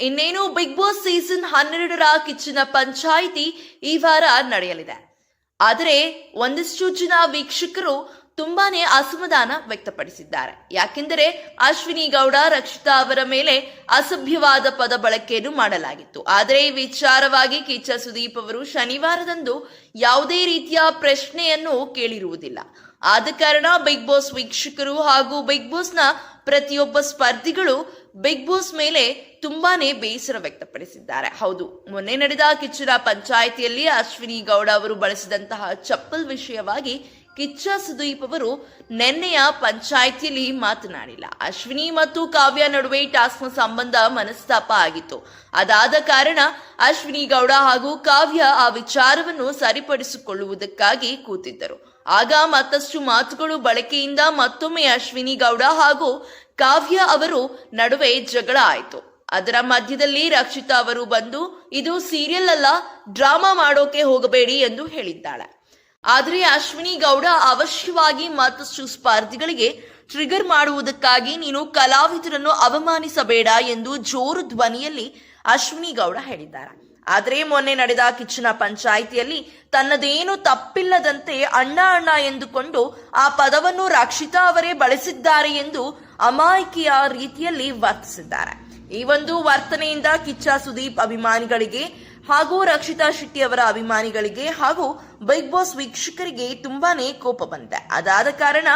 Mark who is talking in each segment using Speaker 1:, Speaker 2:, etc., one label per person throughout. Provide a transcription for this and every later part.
Speaker 1: ಇನ್ನೇನು big boss season ಹನ್ನೆರಡರ ಕಿಚ್ಚಿನ ಪಂಚಾಯಿತಿ ಈ ವಾರ ನಡೆಯಲಿದೆ. ಆದರೆ ಒಂದಿಷ್ಟು ಜನ ವೀಕ್ಷಕರು ತುಂಬಾನೇ ಅಸಮಾಧಾನ ವ್ಯಕ್ತಪಡಿಸಿದ್ದಾರೆ. ಯಾಕೆಂದರೆ ಅಶ್ವಿನಿ ಗೌಡ, ರಕ್ಷಿತಾ ಅವರ ಮೇಲೆ ಅಸಭ್ಯವಾದ ಪದ ಬಳಕೆಯನ್ನು ಮಾಡಲಾಗಿತ್ತು. ಆದರೆ ಈ ವಿಚಾರವಾಗಿ ಕಿಚ್ಚ ಸುದೀಪ್ ಅವರು ಶನಿವಾರದಂದು ಯಾವುದೇ ರೀತಿಯ ಪ್ರಶ್ನೆಯನ್ನು ಕೇಳಿರುವುದಿಲ್ಲ. ಆದ ಕಾರಣ ಬಿಗ್ ಬಾಸ್ ವೀಕ್ಷಕರು ಹಾಗೂ ಬಿಗ್ ಬಾಸ್ನ ಪ್ರತಿಯೊಬ್ಬ ಸ್ಪರ್ಧಿಗಳು ಬಿಗ್ ಬಾಸ್ ಮೇಲೆ ತುಂಬಾನೇ ಬೇಸರ ವ್ಯಕ್ತಪಡಿಸಿದ್ದಾರೆ. ಹೌದು, ಮೊನ್ನೆ ನಡೆದ ಕಿಚ್ಚುರ ಪಂಚಾಯಿತಿಯಲ್ಲಿ ಅಶ್ವಿನಿ ಗೌಡ ಅವರು ಬಳಸಿದಂತಹ ಚಪ್ಪಲ್ ವಿಷಯವಾಗಿ ಕಿಚ್ಚ ಸುದೀಪ್ ಅವರು ನಿನ್ನೆಯ ಪಂಚಾಯಿತಿಯಲ್ಲಿ ಮಾತನಾಡಿಲ್ಲ. ಅಶ್ವಿನಿ ಮತ್ತು ಕಾವ್ಯ ನಡುವೆ ಟಾಸ್ಕ್ನ ಸಂಬಂಧ ಮನಸ್ತಾಪ ಆಗಿತ್ತು. ಅದಾದ ಕಾರಣ ಅಶ್ವಿನಿ ಗೌಡ ಹಾಗೂ ಕಾವ್ಯ ಆ ವಿಚಾರವನ್ನು ಸರಿಪಡಿಸಿಕೊಳ್ಳುವುದಕ್ಕಾಗಿ ಕೂತಿದ್ದರು. ಆಗ ಮತ್ತಷ್ಟು ಮಾತುಗಳು ಬಳಕೆಯಿಂದ ಮತ್ತೊಮ್ಮೆ ಅಶ್ವಿನಿ ಗೌಡ ಹಾಗೂ ಕಾವ್ಯ ಅವರು ನಡುವೆ ಜಗಳ ಆಯಿತು. ಅದರ ಮಧ್ಯದಲ್ಲಿ ರಕ್ಷಿತಾ ಅವರು ಬಂದು, ಇದು ಸೀರಿಯಲ್ ಅಲ್ಲ, ಡ್ರಾಮಾ ಮಾಡೋಕೆ ಹೋಗಬೇಡಿ ಎಂದು ಹೇಳಿದ್ದಾಳೆ. ಆದರೆ ಅಶ್ವಿನಿ ಗೌಡ ಅವಶ್ಯವಾಗಿ ಮತ್ತಷ್ಟು ಸ್ಪರ್ಧಿಗಳಿಗೆ ಟ್ರಿಗರ್ ಮಾಡುವುದಕ್ಕಾಗಿ ನೀನು ಕಲಾವಿದರನ್ನು ಅವಮಾನಿಸಬೇಡ ಎಂದು ಜೋರು ಧ್ವನಿಯಲ್ಲಿ ಅಶ್ವಿನಿ ಗೌಡ ಹೇಳಿದ್ದಾರೆ. ಆದರೆ ಮೊನ್ನೆ ನಡೆದ ಕಿಚ್ಚನ ಪಂಚಾಯಿತಿಯಲ್ಲಿ ತನ್ನದೇನು ತಪ್ಪಿಲ್ಲದಂತೆ ಅಣ್ಣ ಅಣ್ಣ ಎಂದುಕೊಂಡು ಆ ಪದವನ್ನು ರಕ್ಷಿತಾ ಅವರೇ ಬಳಸಿದ್ದಾರೆ ಎಂದು ಅಮಾಯಕಿಯ ರೀತಿಯಲ್ಲಿ ವರ್ತಿಸಿದ್ದಾರೆ. ಈ ಒಂದು ವರ್ತನೆಯಿಂದ ಕಿಚ್ಚ ಸುದೀಪ್ ಅಭಿಮಾನಿಗಳಿಗೆ ಹಾಗೂ ರಕ್ಷಿತಾ ಶೆಟ್ಟಿ ಅವರ ಅಭಿಮಾನಿಗಳಿಗೆ ಹಾಗೂ ಬಿಗ್ ಬಾಸ್ ವೀಕ್ಷಕರಿಗೆ ತುಂಬಾನೇ ಕೋಪ ಬಂದಿದೆ. ಅದಾದ ಕಾರಣ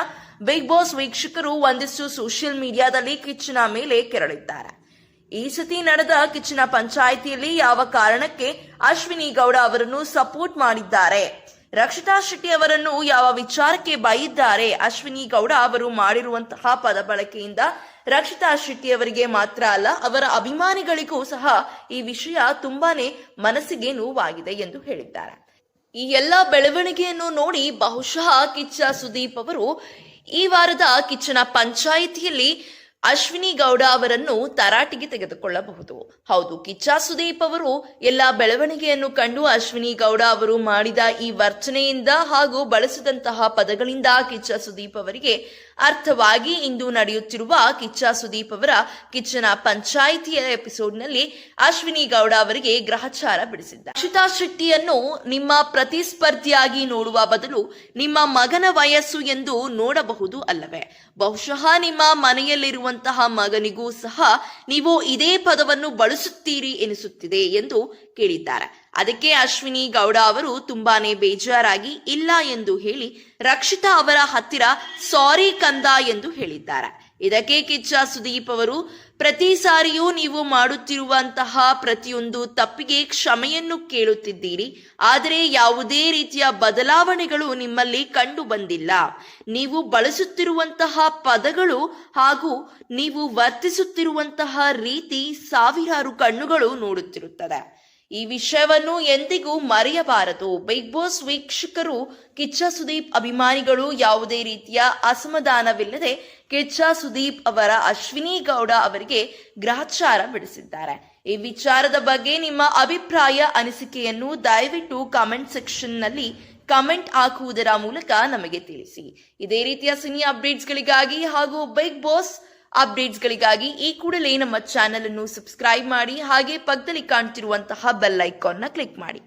Speaker 1: ಬಿಗ್ ಬಾಸ್ ವೀಕ್ಷಕರು ಒಂದಿಷ್ಟು ಸೋಷಿಯಲ್ ಮೀಡಿಯಾದಲ್ಲಿ ಕಿಚ್ಚನ ಮೇಲೆ ಕೆರಳಿದ್ದಾರೆ. ಈ ಸತಿ ನಡೆದ ಕಿಚ್ಚನ ಪಂಚಾಯಿತಿಯಲ್ಲಿ ಯಾವ ಕಾರಣಕ್ಕೆ ಅಶ್ವಿನಿ ಗೌಡ ಅವರನ್ನು ಸಪೋರ್ಟ್ ಮಾಡಿದ್ದಾರೆ? ರಕ್ಷಿತಾ ಶೆಟ್ಟಿ ಅವರನ್ನು ಯಾವ ವಿಚಾರಕ್ಕೆ ಬೈದಿದ್ದಾರೆ? ಅಶ್ವಿನಿ ಗೌಡ ಅವರು ಮಾಡಿರುವಂತಹ ಪದ ಬಳಕೆಯಿಂದ ರಕ್ಷಿತಾ ಶೆಟ್ಟಿ ಅವರಿಗೆ ಮಾತ್ರ ಅಲ್ಲ, ಅವರ ಅಭಿಮಾನಿಗಳಿಗೂ ಸಹ ಈ ವಿಷಯ ತುಂಬಾನೇ ಮನಸ್ಸಿಗೆ ನೋವಾಗಿದೆ ಎಂದು ಹೇಳಿದ್ದಾರೆ. ಈ ಎಲ್ಲ ಬೆಳವಣಿಗೆಯನ್ನು ನೋಡಿ ಬಹುಶಃ ಕಿಚ್ಚ ಸುದೀಪ್ ಅವರು ಈ ವಾರದ ಕಿಚ್ಚನ ಪಂಚಾಯಿತಿಯಲ್ಲಿ ಅಶ್ವಿನಿ ಗೌಡ ಅವರನ್ನು ತರಾಟಿಗೆ ತೆಗೆದುಕೊಳ್ಳಬಹುದು. ಹೌದು, ಕಿಚ್ಚ ಸುದೀಪ್ ಅವರು ಎಲ್ಲ ಬೆಳವಣಿಗೆಯನ್ನು ಕಂಡು ಅಶ್ವಿನಿ ಗೌಡ ಅವರು ಮಾಡಿದ ಈ ವರ್ಚನೆಯಿಂದ ಹಾಗೂ ಬಳಸಿದಂತಹ ಪದಗಳಿಂದ ಕಿಚ್ಚ ಸುದೀಪ್ ಅವರಿಗೆ ಅರ್ಥವಾಗಿ ಇಂದು ನಡೆಯುತ್ತಿರುವ ಕಿಚ್ಚ ಸುದೀಪ್ ಅವರ ಕಿಚ್ಚನ ಪಂಚಾಯಿತಿಯ ಎಪಿಸೋಡ್ನಲ್ಲಿ ಅಶ್ವಿನಿ ಗೌಡ ಅವರಿಗೆ ಗ್ರಹಚಾರ ಬಿಡಿಸಿದ್ದಾರೆ ಅಕ್ಷಿತಾ ಶೆಟ್ಟಿಯನ್ನು ನಿಮ್ಮ ಪ್ರತಿಸ್ಪರ್ಧಿಯಾಗಿ ನೋಡುವ ಬದಲು ನಿಮ್ಮ ಮಗನ ವಯಸ್ಸು ಎಂದು ನೋಡಬಹುದು ಅಲ್ಲವೇ? ಬಹುಶಃ ನಿಮ್ಮ ಮನೆಯಲ್ಲಿರುವಂತಹ ಮಗನಿಗೂ ಸಹ ನೀವು ಇದೇ ಪದವನ್ನು ಬಳಸುತ್ತೀರಿ ಎನಿಸುತ್ತಿದೆ ಎಂದು ಕೇಳಿದ್ದಾರೆ. ಅದಕ್ಕೆ ಅಶ್ವಿನಿ ಗೌಡ ಅವರು ತುಂಬಾನೇ ಬೇಜಾರಾಗಿ ಇಲ್ಲ ಎಂದು ಹೇಳಿ ರಕ್ಷಿತಾ ಅವರ ಹತ್ತಿರ ಸಾರಿ ಕಂದ ಎಂದು ಹೇಳಿದ್ದಾರೆ. ಇದಕ್ಕೆ ಕಿಚ್ಚ ಸುದೀಪ್ ಅವರು, ಪ್ರತಿ ಸಾರಿಯೂ ನೀವು ಮಾಡುತ್ತಿರುವಂತಹ ಪ್ರತಿಯೊಂದು ತಪ್ಪಿಗೆ ಕ್ಷಮೆಯನ್ನು ಕೇಳುತ್ತಿದ್ದೀರಿ. ಆದರೆ ಯಾವುದೇ ರೀತಿಯ ಬದಲಾವಣೆಗಳು ನಿಮ್ಮಲ್ಲಿ ಕಂಡು ಬಂದಿಲ್ಲ ನೀವು ಬಳಸುತ್ತಿರುವಂತಹ ಪದಗಳು ಹಾಗೂ ನೀವು ವರ್ತಿಸುತ್ತಿರುವಂತಹ ರೀತಿ ಸಾವಿರಾರು ಕಣ್ಣುಗಳು ನೋಡುತ್ತಿರುತ್ತದೆ ಈ ವಿಷಯವನ್ನು ಎಂದಿಗೂ ಮರೆಯಬಾರದು. ಬಿಗ್ ಬಾಸ್ ವೀಕ್ಷಕರು ಕಿಚ್ಚ ಸುದೀಪ್ ಅಭಿಮಾನಿಗಳು ಯಾವುದೇ ರೀತಿಯ ಅಸಮಾಧಾನವಿಲ್ಲದೆ ಕಿಚ್ಚ ಸುದೀಪ್ ಅವರ ಅಶ್ವಿನಿ ಗೌಡ ಅವರಿಗೆ ಗ್ರಹಚಾರ ಬಿಡಿಸಿದ್ದಾರೆ. ಈ ವಿಚಾರದ ಬಗ್ಗೆ ನಿಮ್ಮ ಅಭಿಪ್ರಾಯ, ಅನಿಸಿಕೆಯನ್ನು ದಯವಿಟ್ಟು ಕಾಮೆಂಟ್ ಸೆಕ್ಷನ್ನಲ್ಲಿ ಕಮೆಂಟ್ ಹಾಕುವುದರ ಮೂಲಕ ನಮಗೆ ತಿಳಿಸಿ. ಇದೇ ರೀತಿಯ ಸಿನಿ ಅಪ್ಡೇಟ್ಸ್ಗಳಿಗಾಗಿ ಹಾಗೂ ಬಿಗ್ ಬಾಸ್ ಅಪ್ಡೇಟ್ಸ್ಗಳಿಗಾಗಿ ಈ ಕೂಡಲೇ ನಮ್ಮ ಚಾನೆಲ್ ಅನ್ನು ಸಬ್ಸ್ಕ್ರೈಬ್ ಮಾಡಿ ಹಾಗೆ ಪಕ್ಕದಲ್ಲಿ ಕಾಣ್ತಿರುವಂತಹ ಬೆಲ್ ಐಕಾನ್ನ ಕ್ಲಿಕ್ ಮಾಡಿ.